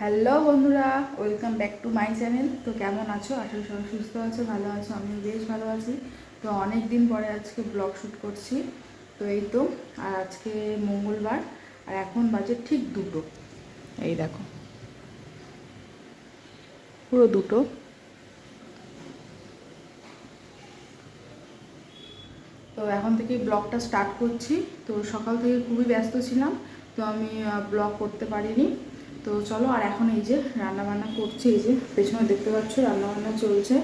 Hello বন্ধুরা, welcome back to my channel. তো কেমন আছো? করি সবাই সুস্থ আছো, ভালো আছো, আমিও বেশ ভালো আছি। তো অনেক দিন পরে আজকে ব্লগ শ্যুট করছি। তো এই তো, আর আজকে মঙ্গলবার, আর এখন বাজে ঠিক দুটো। এই দেখো। পুরো দুটো। তো এখন থেকে ব্লগটা স্টার্ট করছি। তো সকাল থেকে খুবই ব্যস্ত ছিলাম, তো আমি ব্লগ করতে পারিনি। তো চলো, আর এখন এই যে রান্না বান্না করছি, এই যে পেছনে দেখতে পাচ্ছ রান্না বান্না চলছে।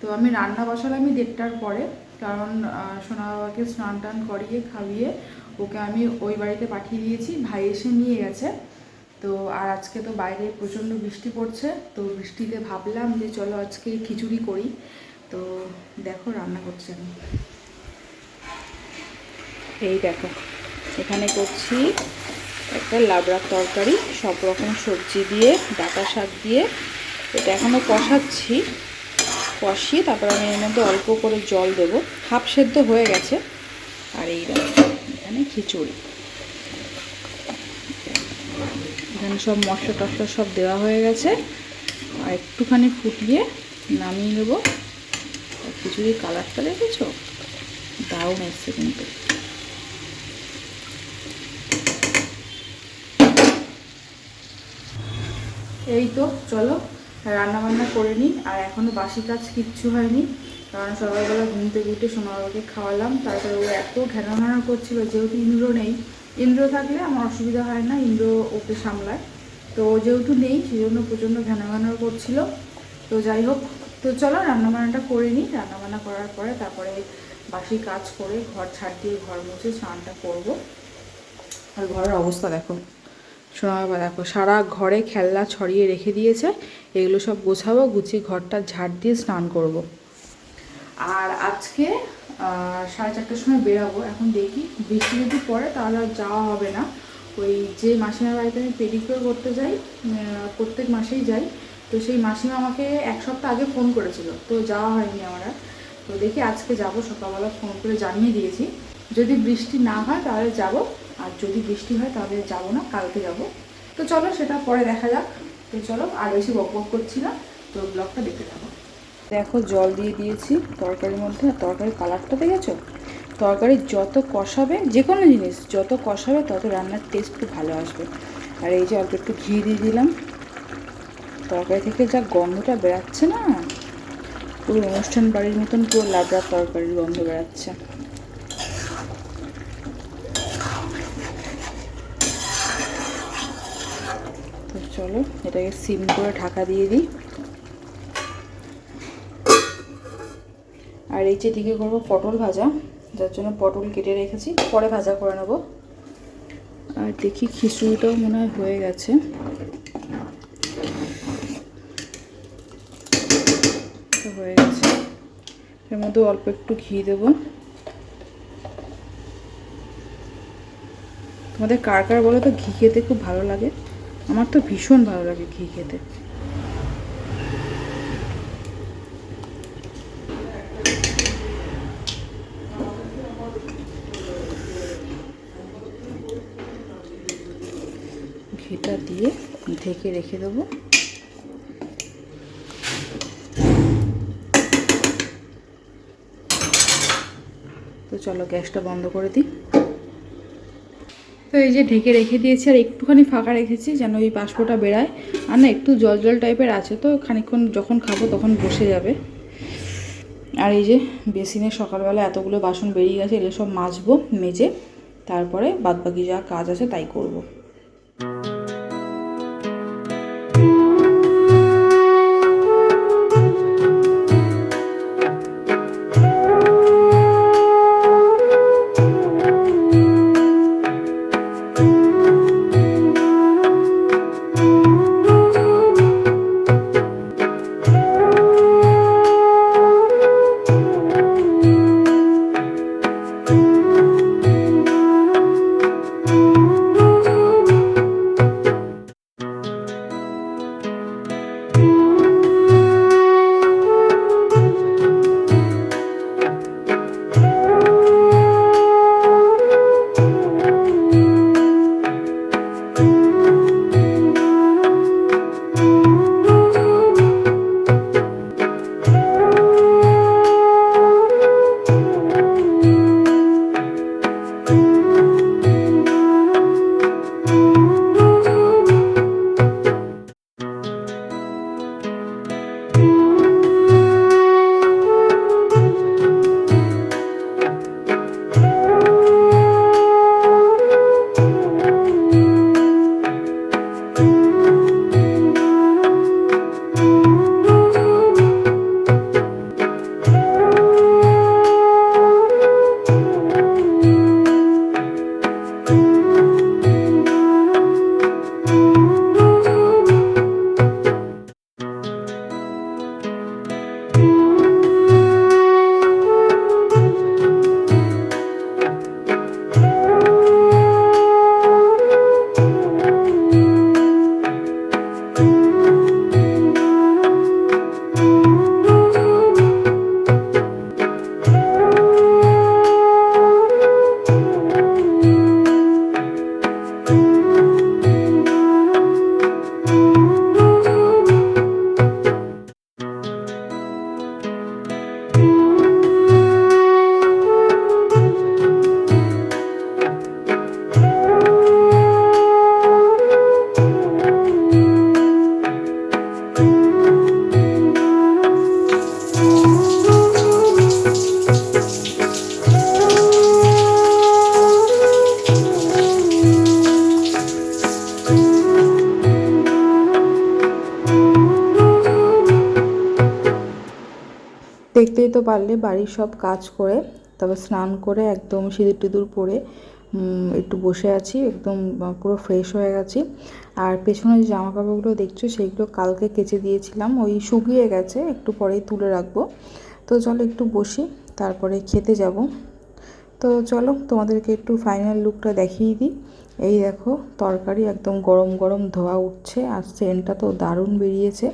তো আমি রান্না বসালাম আমি দেড়টার পরে, কারণ সোনা বাবাকে স্নান টান করিয়ে খাইয়ে ওকে আমি ওই বাড়িতে পাঠিয়ে দিয়েছি, ভাই এসে নিয়ে গেছে। তো আর আজকে তো বাইরে প্রচণ্ড বৃষ্টি পড়ছে, তো বৃষ্টিতে ভাবলাম যে চলো আজকে খিচুড়ি করি। তো দেখো রান্না করছি আমি। এই দেখো, এখানে করছি একটা লাবড়ার তরকারি, সব রকম সবজি দিয়ে, ডাটা শাক দিয়ে। এটা এখনও কষাচ্ছি। কষিয়ে তারপর আমি এর মধ্যে অল্প করে জল দেবো। হাফ সেদ্ধ হয়ে গেছে। আর এই এখানে খিচুড়ি। এখানে সব মশলা টশলা সব দেওয়া হয়ে গেছে। আর একটুখানি ফুটিয়ে নামিয়ে নেব। খিচুড়ির কালারটা দেখেছ? দারুণ এসছে কিন্তু। এই তো, চলো রান্না বান্না করে নিই। আর এখনও বাসি কাজ কিচ্ছু হয়নি, কারণ সকালবেলা ঘুম থেকে উঠে বাবাকে খাওয়ালাম। তারপরে ও এত ঘেনা করছিল, যেহেতু ইন্দ্র নেই। ইন্দ্র থাকলে আমার অসুবিধা হয় না, ইন্দ্র ওকে সামলায়। তো যেহেতু নেই সেই জন্য প্রচণ্ড ঘেনা করছিল। তো যাই হোক, তো চলো রান্নাবান্নাটা করে নিই। রান্নাবান্না করার পরে তারপরে বাসি কাজ করে ঘর ছাড় দিয়ে ঘর মুছে স্নানটা করব। আর ঘরের অবস্থা দেখো। শোনা বাবা দেখো, সারা ঘরে খেলনা ছড়িয়ে রেখে দিয়েছে। এগুলো সব গোছাবো, গুছিয়ে ঘরটা ঝাড় দিয়ে স্নান করব। আর আজকে সাড়ে চারটার সময় বেরাবো। এখন দেখি বৃষ্টি যদি পড়ে তাহলে আর যাওয়া হবে না। ওই যে মাসিমার বাড়িতে আমি পেডিকিউর করতে যাই প্রত্যেক মাসেই যাই। তো সেই মাসিমা আমাকে এক সপ্তাহ আগে ফোন করেছিল। তো যাওয়া হয়নি আমার। তো দেখি আজকে যাব, সকালবেলা ফোন করে জানিয়ে দিয়েছি। যদি বৃষ্টি না হয় তাহলে যাব। আর যদি বৃষ্টি হয় তাহলে যাব না, কালকে যাব। তো চলো সেটা পরে দেখা যাক। তো চলো, আর বেশি বক বক করছি না। তো ব্লগটা দেখতে যাব দেখো, জল দিয়ে দিয়েছি তরকারির মধ্যে। আর তরকারির কালারটা দেখেছ? তরকারি যত কষাবে, যে কোনো জিনিস, যত কষাবে, তত রান্নার টেস্ট খুব ভালো আসবে। আর এই যে অল্প একটু ঘি দিয়ে দিলাম। তরকারি থেকে যা গন্ধটা বেরাচ্ছে না? পুরো অনুষ্ঠান বাড়ির মতন পুরো লাবড়ার তরকারির গন্ধ বেরাচ্ছে। চলো এটাকে সিম করে ঢাকা দিয়ে দিই। আর এই যে দিকে করব পটল ভাজা, যার জন্য পটল কেটে রেখেছি, পরে ভাজা করে নেব। আর দেখি খিচুড়িটাও মনে হয় হয়ে গেছে। হয়ে গেছে। এর মধ্যে অল্প একটু ঘি দেবো। তোমাদের কার কার বলো তো, ঘি খেতে খুব ভালো লাগে। আমার তো ভীষণ ভালো লাগে ঘি খেতে। ঘিটা দিয়ে ঢেকে রেখে দেবো। তো চলো গ্যাসটা বন্ধ করে দিই। তো এই যে ঢেকে রেখে দিয়েছি আর একটুখানি ফাঁকা রেখেছি যেন ওই বাষ্পটা বেড়ায় আর না, একটু জল জল টাইপের আছে তো খানিক্ষণ যখন খাব তখন বসে যাবে আর এই যে বেসিনে সকালবেলা এতগুলো বাসন বেরিয়ে গেছে, এগুলো সব মাজবো, মেজে, তারপরে বাদবাকি যা কাজ আছে তাই করব। তো পারলে বাড়ির সব কাজ করে তবে স্নান করে একদম সিঁদুর টিঁদুর পরে একটু বসে আছি, একদম পুরো ফ্রেশ হয়ে গেছি। আর পেছনে যে জামা কাপড়গুলো দেখছ, সেইগুলো কালকে কেচে দিয়েছিলাম, ওই শুকিয়ে গেছে, একটু পরেই তুলে রাখব। তো চলো একটু বসি, তারপরে খেতে যাব। তো চলো, তোমাদেরকে একটু ফাইনাল লুকটা দেখিয়ে দিই। এই দেখো, তরকারি একদম গরম গরম ধোয়া উঠছে, আর সেন্টটা তো দারুণ বেরিয়েছে।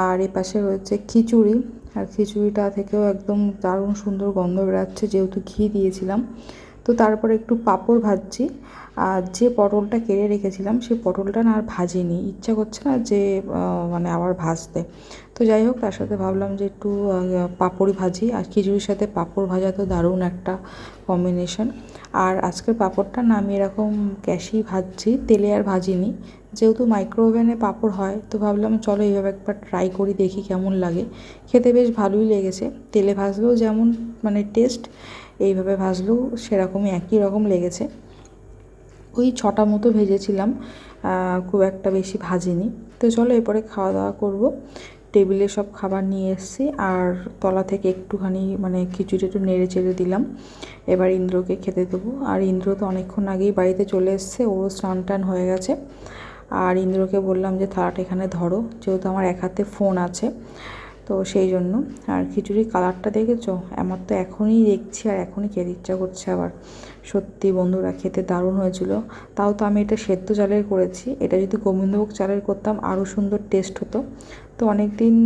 আর এ পাশে রয়েছে খিচুড়ি। আর খিচুড়িটা থেকেও একদম দারুণ সুন্দর গন্ধ বেরাচ্ছে যেহেতু ঘি দিয়েছিলাম। তো তারপরে একটু পাঁপড় ভাজছি। আর যে পটলটা কেড়ে রেখেছিলাম সেই পটলটা না আর ভাজিনি। ইচ্ছা করছে না যে মানে আবার ভাজতে। তো যাই হোক তার সাথে ভাবলাম যে একটু আহ, পাঁপড়ই ভাজি। আর খিচুড়ির সাথে পাঁপড় ভাজা তো দারুণ একটা কম্বিনেশন আর আজকের পাঁপড়টা না আমি এরকম গ্যাসেই ভাজছি তেলে আর ভাজিনি। যেহেতু মাইক্রো ওভেনে পাঁপড় হয় তো ভাবলাম চলো এইভাবে একবার ট্রাই করি দেখি কেমন লাগে। খেতে বেশ ভালোই লেগেছে। তেলে ভাজলেও যেমন মানে টেস্ট এইভাবে ভাজলেও সেরকমই একই রকম লেগেছে। ওই ছটা মতো ভেজেছিলাম খুব একটা বেশি ভাজিনি। তো চলো এরপরে খাওয়া দাওয়া করব। টেবিলে সব খাবার নিয়ে এসেছি, আর তলা থেকে একটুখানি মানে খিচুড়ি একটু নেড়ে চেড়ে দিলাম। এবার ইন্দ্রকে খেতে দেবো। আর ইন্দ্র তো অনেকক্ষণ আগেই বাড়িতে চলে এসছে ওরও স্নান টান হয়ে গেছে। আর ইন্দ্রকে বললাম যে, থালাটা এখানে ধরো, যেহেতু আমার এক হাতে ফোন আছে। তো সেই জন্য। আর খিচুড়ির কালারটা দেখেছ? আমার তো এখনই দেখছি আর এখনই খেতে ইচ্ছা করছে আবার। সত্যি বন্ধুরা, খেতে দারুণ হয়েছিল। তাও তো আমি এটা সেদ্ধ চালের করেছি। এটা যদি গোবিন্দভোগ চালের করতাম, আরও সুন্দর টেস্ট হতো। তো অনেক দিন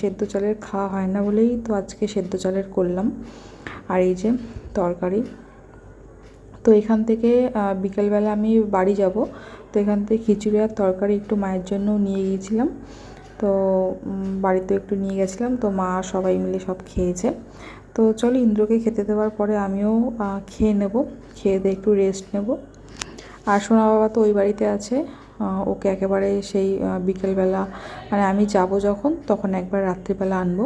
সেদ্ধ চালের খাওয়া হয় না বলেই তো আজকে সেদ্ধ চালের করলাম। আর এই যে তরকারি। তো এখান থেকে বিকেলবেলা আমি বাড়ি যাব। তো এখান থেকে খিচুড়ি আর তরকারি একটু মায়ের জন্য নিয়ে গিয়েছিলাম। তো বাড়িতে একটু নিয়ে গেছিলাম, তো মা সবাই মিলে সব খেয়েছে। তো চলো ইন্দ্রকে খেতে দেওয়ার পরে আমিও খেয়ে নেব, খেয়ে দিয়ে একটু রেস্ট নেব। আর সোনা বাবা তো ওই বাড়িতে আছে ওকে একেবারে সেই বিকেলবেলা মানে আমি যাব যখন, তখন একবার রাত্রিবেলা আনব।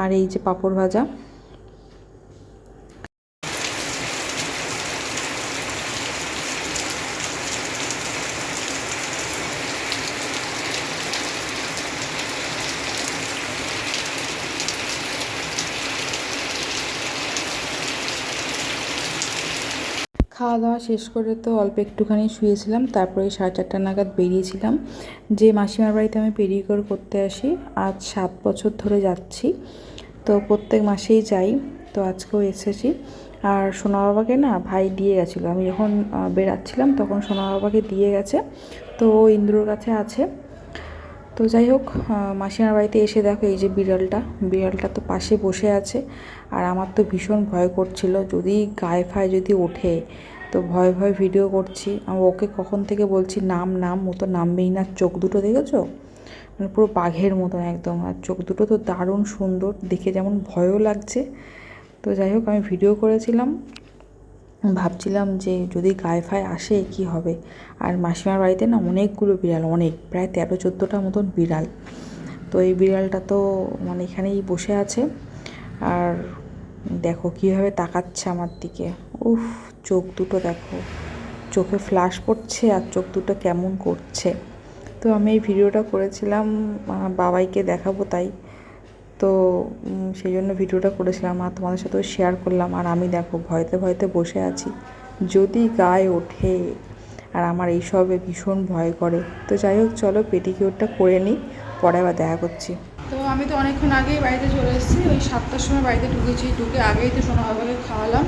আর এই যে পাঁপড় ভাজা খাওয়া দাওয়া শেষ করে তো অল্প একটুখানি শুয়েছিলাম তারপরে সাড়ে চারটা নাগাদ বেরিয়েছিলাম। যে মাসিমার বাড়িতে আমি পেডিকিওর করতে আসি আজ সাত বছর ধরে যাচ্ছি। তো প্রত্যেক মাসেই যাই তো আজকেও এসেছি। আর সোনা বাবাকে না ভাই দিয়ে গেছিল। আমি যখন আহ, বেরাচ্ছিলাম তখন সোনা বাবাকে দিয়ে গেছে তো ইন্দ্রর কাছে আছে। তো যাই হোক মাসিমার বাড়িতে এসে দেখো এই যে বিড়ালটা বিড়ালটা তো পাশে বসে আছে। আর আমার তো ভীষণ ভয় করছিল যদি গায়ে ফায়ে যদি ওঠে তো ভয় ভয় ভিডিও করছি। আমি ওকে কখন থেকে বলছি, নাম নাম, ও তো নামবেই না, চোখ দুটো দেখেছ? মানে পুরো বাঘের মতন একদম। আর চোখ দুটো তো দারুণ সুন্দর, দেখে যেমন ভয়ও লাগছে। তো যাই হোক, আমি ভিডিও করেছিলাম। ভাবছিলাম যে যদি গায়ে ফায়ে আসে, কি হবে? আর মাসিমার বাড়িতে না অনেকগুলো বিড়াল, অনেক, প্রায় তেরো, চোদ্দোটা মতন বিড়াল। তো এই বিড়ালটা তো মানে এখানেই বসে আছে। আর দেখো কীভাবে তাকাচ্ছে আমার দিকে। উফ চোখ দুটো দেখো, চোখে ফ্লাশ পড়ছে আর চোখ দুটো কেমন করছে। তো আমি এই ভিডিওটা করেছিলাম বাবাইকে দেখাবো তাই। তো সেই জন্য ভিডিওটা করেছিলাম আর তোমাদের সাথেও শেয়ার করলাম। আর আমি দেখো, ভয়তে ভয়তে বসে আছি। যদি গায়ে ওঠে আর আমার এইসবে ভীষণ ভয় করে। তো যাই হোক, চলো পেটিকিউরটা করে নিই, পরে আবার দেখা করছি। তো আমি তো অনেকক্ষণ আগেই বাড়িতে চলে এসেছি, ওই সাতটার সময় বাড়িতে ঢুকেছি। ঢুকে আগেই তো সোনা বাবাকে খাওয়ালাম।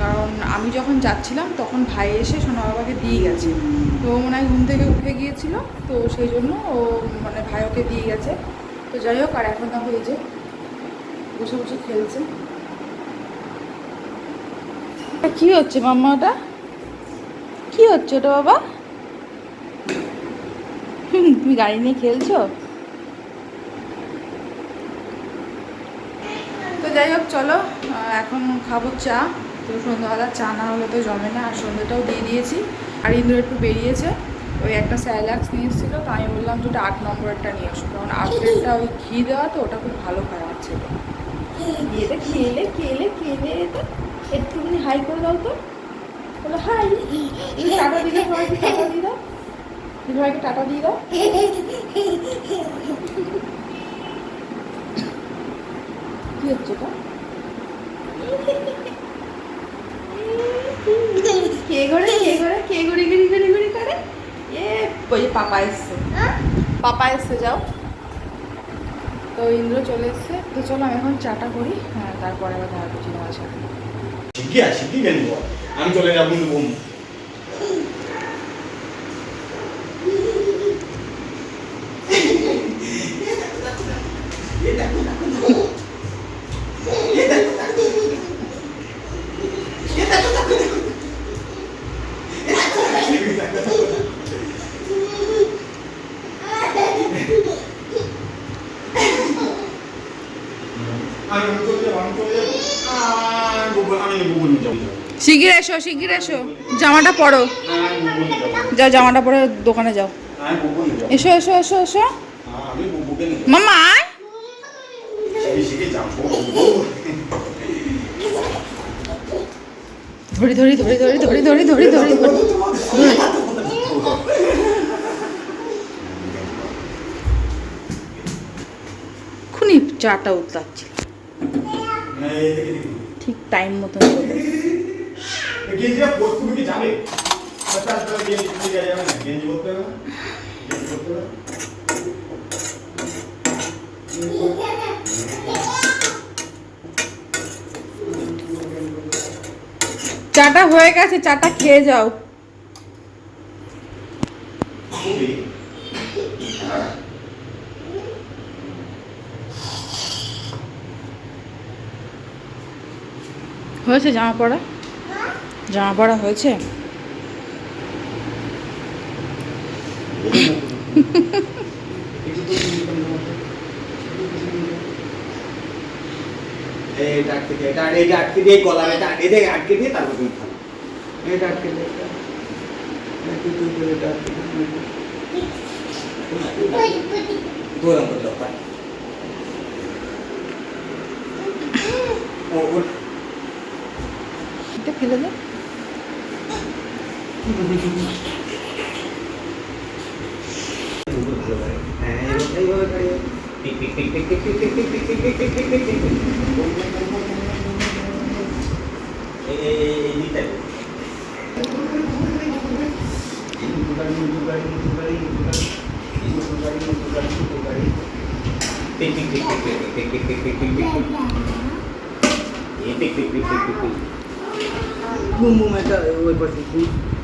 কারণ আমি যখন যাচ্ছিলাম, তখন ভাই এসে সোনা বাবাকে দিয়ে গেছে। তো মনে হয় ঘুম থেকে উঠে গিয়েছিল, তো সেই জন্য ও মানে ভাই ওকে দিয়ে গেছে। তো যাই হোক, আর এখন দেখো যে বসে বসে খেলছে। কি হচ্ছে মাম্মা ওটা? কি হচ্ছে ওটা বাবা? তুমি গাড়ি নিয়ে খেলছো? তো যাই হোক, চলো এখন খাব চা। তো সন্ধ্যাবেলা চা না হলে তো জমে না, আর সন্ধ্যাটাও দিয়ে দিয়েছি। আর ইন্দ্র একটু বেরিয়েছে, ওই একটা স্যালাক্স নিয়ে এসেছিল, তো আমি বললাম যে ওটা আট নম্বরটা নিয়ে আসো, কারণ আপডেটটা ওই ঘি দেওয়া তো, ওটা খুব ভালো আমার ছেলে এটা খেলে খেলে খেলে, একটুখানি হাই করে দাও তো। বলো, হাই। দিয়ে দাও, সবাইকে টাটা দিয়ে দাও। সবাইকে টাটা দিয়ে দাও। কি কি হচ্ছে এটা? কে করে কে করে কে গুড়ি গুড়ি গুড়ি ঘুরি করে? এ ওই যে পাপা এসছে। পাপা এসছে যাও। তো ইন্দ্র চলে এসছে। তো চলো আমি এখন চাটা করি হ্যাঁ তারপরে আবার দেখা করছি তোমার সাথে ঠিকই আছে কেন আমি চলে যাব কিন্তু বোন আমি চলে যাব আমি চলে যাব আর গুগল আমি গুগল নিয়ে যাব শিগগির এসো, শিগগির এসো। জামাটা পরো। যাও, জামাটা পরে দোকানে যাও। এসো এসো এসো এসো। মামা ধরি ধরি ধরি ধরি ধরি ধরি ধরি ধরি ধরি। খুনি চাটা উতলাচ্ছি ঠিক টাইম মতন। গেঞ্জিটা পরতে তুমি কি যাবে? আচ্ছা আচ্ছা গেঞ্জি পরতে যাবে না? গেঞ্জি পরতে হবে না? গেঞ্জি পরতে হবে চাটা হয়ে গেছে চাটা খেয়ে যাও। হয়েছে জামা পড়া? জামা পড়া হয়েছে আটকে দিয়ে এটা এইটা আটকে দিয়ে কলার এটা এটা আটকে দিয়ে তারপর তুমি খাবে এটা আটকে দিয়ে এটা আটকে দিয়ে Boom, boom, I got it. Wait, wait, wait.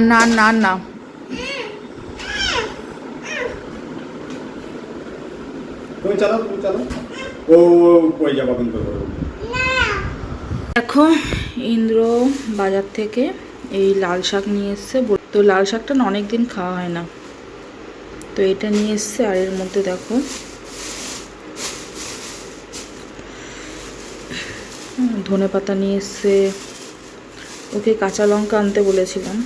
আর না আর না আর না। তুমি চালাও তুমি চালাও। ও কই যাব কিন্তু দেখো ইন্দ্র বাজার থেকে এই লাল শাক নিয়ে এসছে। তো লাল শাকটা না অনেক দিন খাওয়া হয় না। তো এটা নিয়ে এসছে আর এর মধ্যে দেখো। ধনে পাতা নিয়ে এসছে। ওকে কাঁচা লঙ্কা আনতে বলেছিলাম।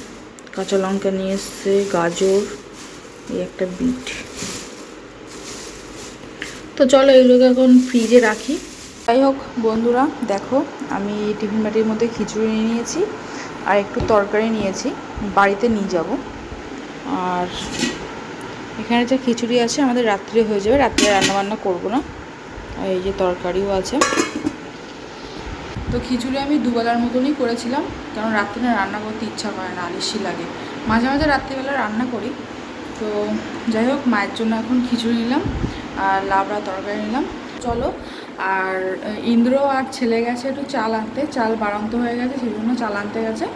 কাঁচা লঙ্কা নিয়ে এসছে, গাজর, এই একটা বিট। তো চলো এগুলোকে এখন ফ্রিজে রাখি। যাই হোক, বন্ধুরা, দেখো, আমি টিফিন বাটির মধ্যে খিচুড়ি নিয়ে নিয়েছি আর একটু তরকারি নিয়েছি। বাড়িতে নিয়ে যাব। আর এখানে যে খিচুড়ি আছে, আমাদের রাত্রে হয়ে যাবে। রাত্রে রান্নাবান্না করব না। আর এই যে তরকারিও আছে। তো খিচুড়ি আমি দুবেলার মতনই করেছিলাম কারণ রাত্রে না রান্না করতে ইচ্ছা করে না আলিশি লাগে। মাঝে মাঝে রাত্রিবেলা রান্না করি। তো যাই হোক মায়ের জন্য এখন খিচুড়ি নিলাম আর লাবড়া তরকারি নিলাম। চলো আর ইন্দ্র আর ছেলে গেছে একটু চাল আনতে। চাল বাড়ন্ত হয়ে গেছে সেই জন্য চাল আনতে গেছে।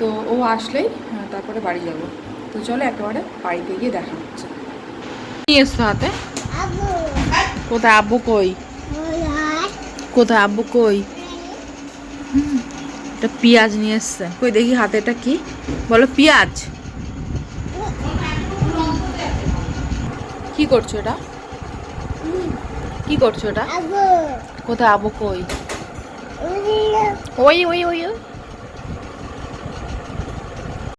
তো ও আসলেই তারপরে বাড়ি যাব। তো চলো একেবারে বাড়িতে গিয়ে দেখা হচ্ছে। নিয়ে এসছো হাতে? কোথায়? আব্বু কই? কোথায়? আব্বু কই? এটা পেঁয়াজ নিয়ে এসছে। কই দেখি হাতে এটা কি? বলো পেঁয়াজ। কি করছ এটা? কি করছ এটা? কোথায়? আবু কই? ওই ওই ওই ওই।